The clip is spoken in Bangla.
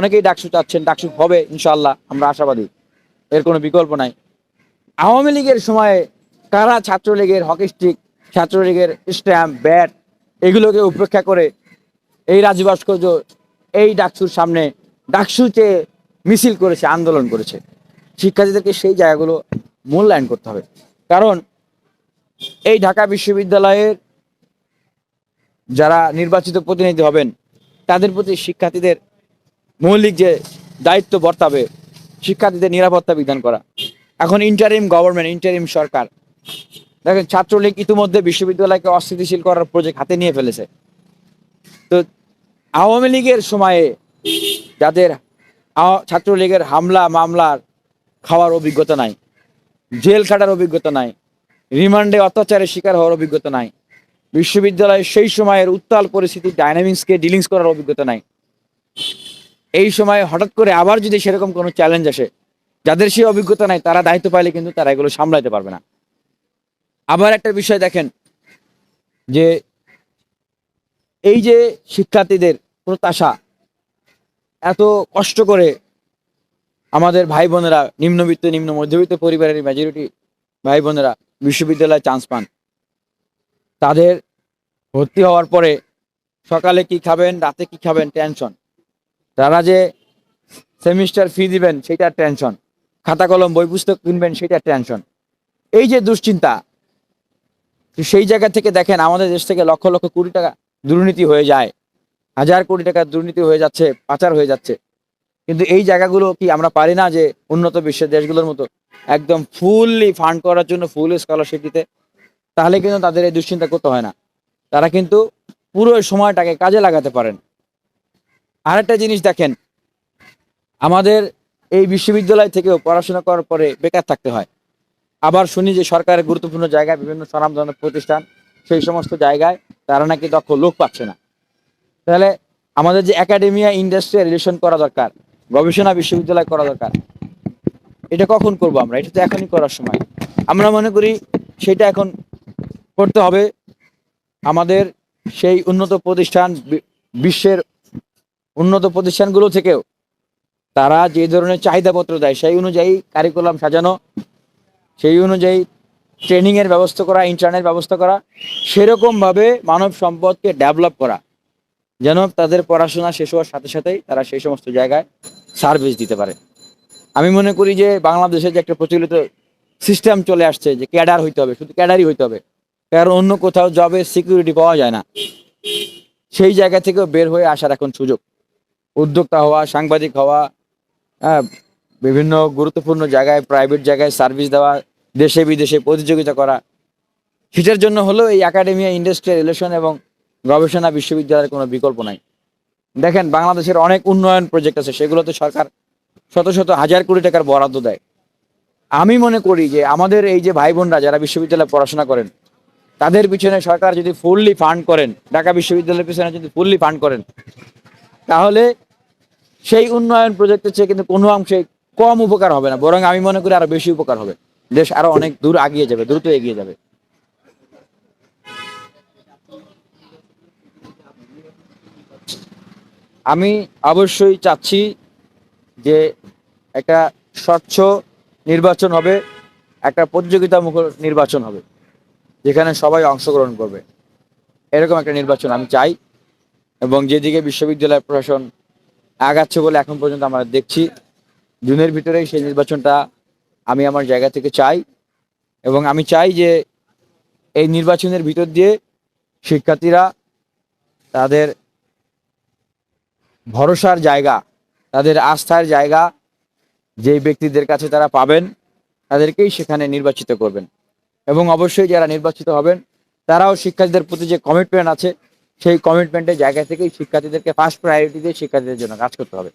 অনেকেই ডাকসু চাচ্ছেন, ডাকসু হবে ইনশাল্লাহ আমরা আশাবাদী। এর কোনো বিকল্প নাই। আওয়ামী লীগের সময়ে কারা ছাত্রলীগের হকি স্টিক, ছাত্রলীগের স্ট্যাম্প, ব্যাট, এগুলোকে উপেক্ষা করে এই রাজু ভাস্কর্য, এই ডাকসুর সামনে ডাকসু চেয়ে মিছিল করেছে, আন্দোলন করেছে। শিক্ষার্থীদেরকে সেই জায়গাগুলো মূল্যায়ন করতে হবে। কারণ এই ঢাকা বিশ্ববিদ্যালয়ের যারা নির্বাচিত প্রতিনিধি হবেন, তাদের প্রতি শিক্ষার্থীদের মৌলিক যে দায়িত্ব বর্তাবে, শিক্ষার্থীদের নিরাপত্তা বিধান করা। এখন ইন্টারিম গভর্নমেন্ট ইন্টারিম সরকার, দেখেন ছাত্রলীগ ইতিমধ্যে বিশ্ববিদ্যালয়কে অস্থিতিশীল করার প্রজেক্ট হাতে নিয়ে ফেলেছে। তো আওয়ামী লীগের সময়ে যাদের ছাত্রলীগের হামলা, মামলার খাওয়ার অভিজ্ঞতা নাই, জেল খাটার অভিজ্ঞতা নাই, রিমান্ডে অত্যাচারের শিকার হওয়ার অভিজ্ঞতা নাই বিশ্ববিদ্যালয়ের সেই সময়ের উত্তাল পরিস্থিতির ডাইনামিক্সকে ডিলিংস করার অভিজ্ঞতা নাই। এই সময় হঠাৎ করে আবার যদি সেরকম কোনো চ্যালেঞ্জ আসে, যাদের সেই অভিজ্ঞতা নাই, তারা দায়িত্ব পাইলে কিন্তু তারা এগুলো সামলাতে পারবে না। আবার একটা বিষয় দেখেন, যে এই যে শিক্ষার্থীদের প্রত্যাশা, এত কষ্ট করে আমাদের ভাই বোনেরা, নিম্নবিত্ত, নিম্ন মধ্যবিত্ত পরিবারের মেজরিটি ভাই বোনেরা বিশ্ববিদ্যালয়ে চান্স পান। তাদের ভর্তি হওয়ার পরে সকালে কি খাবেন, রাতে কি খাবেন টেনশন তারা যে সেমিস্টার ফি দিবেন, সেটা টেনশন। খাতা কলম, বই পুস্তক কিনবেন, সেটা টেনশন। এই যে দুশ্চিন্তা সেই জায়গা থেকে দেখেন আমাদের দেশ থেকে লক্ষ লক্ষ কোটি টাকা দুর্নীতি হয়ে যায়। হাজার কোটি টাকা দুর্নীতি হয়ে যাচ্ছে, পাচার হয়ে যাচ্ছে। কিন্তু এই জায়গাগুলো কি আমরা পারি না যে উন্নত বিশ্বের দেশগুলোর মতো একদম ফুললি ফান্ড করার জন্য ফুল স্কলারশিপ দিতে? তাহলে কিন্তু তাদের এই দুশ্চিন্তা করতে হয় না। তারা কিন্তু পুরো সময়টাকে কাজে লাগাতে পারেন। আরেকটা জিনিস দেখেন, আমাদের এই বিশ্ববিদ্যালয় থেকেও পড়াশোনা করার পরে বেকার থাকতে হয়। আবার শুনি যে সরকারের গুরুত্বপূর্ণ জায়গায় বিভিন্ন স্বনামধন্য প্রতিষ্ঠান, সেই সমস্ত জায়গায় তারা নাকি দক্ষ লোক পাচ্ছে না। তাহলে আমাদের যে একাডেমিয়া ইন্ডাস্ট্রিয়াল রিলেশন করা দরকার, গবেষণা বিশ্ববিদ্যালয় করা দরকার, এটা কখন করব আমরা? এটা তো এখনই করার সময়। আমরা মনে করি সেটা এখন করতে হবে। আমাদের সেই উন্নত প্রতিষ্ঠান বিশ্বের উন্নত প্রতিষ্ঠানগুলো থেকেও তারা যে ধরনের চাহিদাপত্র দেয়, সেই অনুযায়ী কারিকুলাম সাজানো, সেই অনুযায়ী ট্রেনিংয়ের ব্যবস্থা করা ইন্টারনেট ব্যবস্থা করা সেরকমভাবে মানব সম্পদকে ডেভেলপ করা, যেন তাদের পড়াশোনা শেষ হওয়ার সাথে সাথেই তারা সেই সমস্ত জায়গায় সার্ভিস দিতে পারে। আমি মনে করি যে বাংলাদেশে যে একটা প্রচলিত সিস্টেম চলে আসছে যে ক্যাডার হইতে হবে, শুধু ক্যাডারই হইতে হবে, কারণ অন্য কোথাও জবের সিকিউরিটি পাওয়া যায় না। সেই জায়গা থেকেও বের হয়ে আসার এখন সুযোগ। উদ্যোক্তা হওয়া সাংবাদিক হওয়া হ্যাঁ, বিভিন্ন গুরুত্বপূর্ণ জায়গায় প্রাইভেট জায়গায় সার্ভিস দেওয়া দেশে বিদেশে প্রতিযোগিতা করা। সেটার জন্য হলো এই একাডেমিয়া ইন্ডাস্ট্রিয়াল রিলেশন এবং গবেষণা বিশ্ববিদ্যালয়ের কোনো বিকল্প নাই। দেখেন বাংলাদেশের অনেক উন্নয়ন প্রজেক্ট আছে সেগুলোতে সরকার শত শত হাজার কোটি টাকার বরাদ্দ দেয়। আমি মনে করি যে আমাদের এই যে ভাই বোনরা যারা বিশ্ববিদ্যালয়ে পড়াশোনা করেন তাদের পিছনে সরকার যদি ফুললি ফান্ড করেন ঢাকা বিশ্ববিদ্যালয়ের পিছনে যদি ফুললি ফান্ড করেন তাহলে সেই উন্নয়ন প্রজেক্টের চেয়ে কিন্তু কোনো অংশে কম উপকার হবে না, বরং আমি মনে করি আরও বেশি উপকার হবে। দেশ আরও অনেক দূর আগিয়ে যাবে, দ্রুত এগিয়ে যাবে। আমি অবশ্যই চাচ্ছি যে একটা স্বচ্ছ নির্বাচন হবে, একটা প্রতিযোগিতামূলক নির্বাচন হবে, যেখানে সবাই অংশগ্রহণ করবে। এরকম একটা নির্বাচন আমি চাই। এবং যেদিকে বিশ্ববিদ্যালয় প্রশাসন আগাচ্ছে বলে এখন পর্যন্ত আমরা দেখছি, জুনের ভিতরেই সেই নির্বাচনটা আমি আমার জায়গা থেকে চাই এবং আমি চাই যে এই নির্বাচনের ভিতর দিয়ে শিক্ষার্থীরা তাদের ভরসার জায়গা, তাদের আস্থার জায়গা যেই ব্যক্তিদের কাছে তারা পাবেন, তাদেরকেই সেখানে নির্বাচিত করবেন। এবং অবশ্যই যারা নির্বাচিত হবেন, তারাও শিক্ষার্থীদের প্রতি যে কমিটমেন্ট আছে সেই কমিটমেন্টের জায়গা থেকেই শিক্ষার্থীদেরকে ফার্স্ট প্রায়োরিটি দিয়ে শিক্ষার্থীদের জন্য কাজ করতে হবে।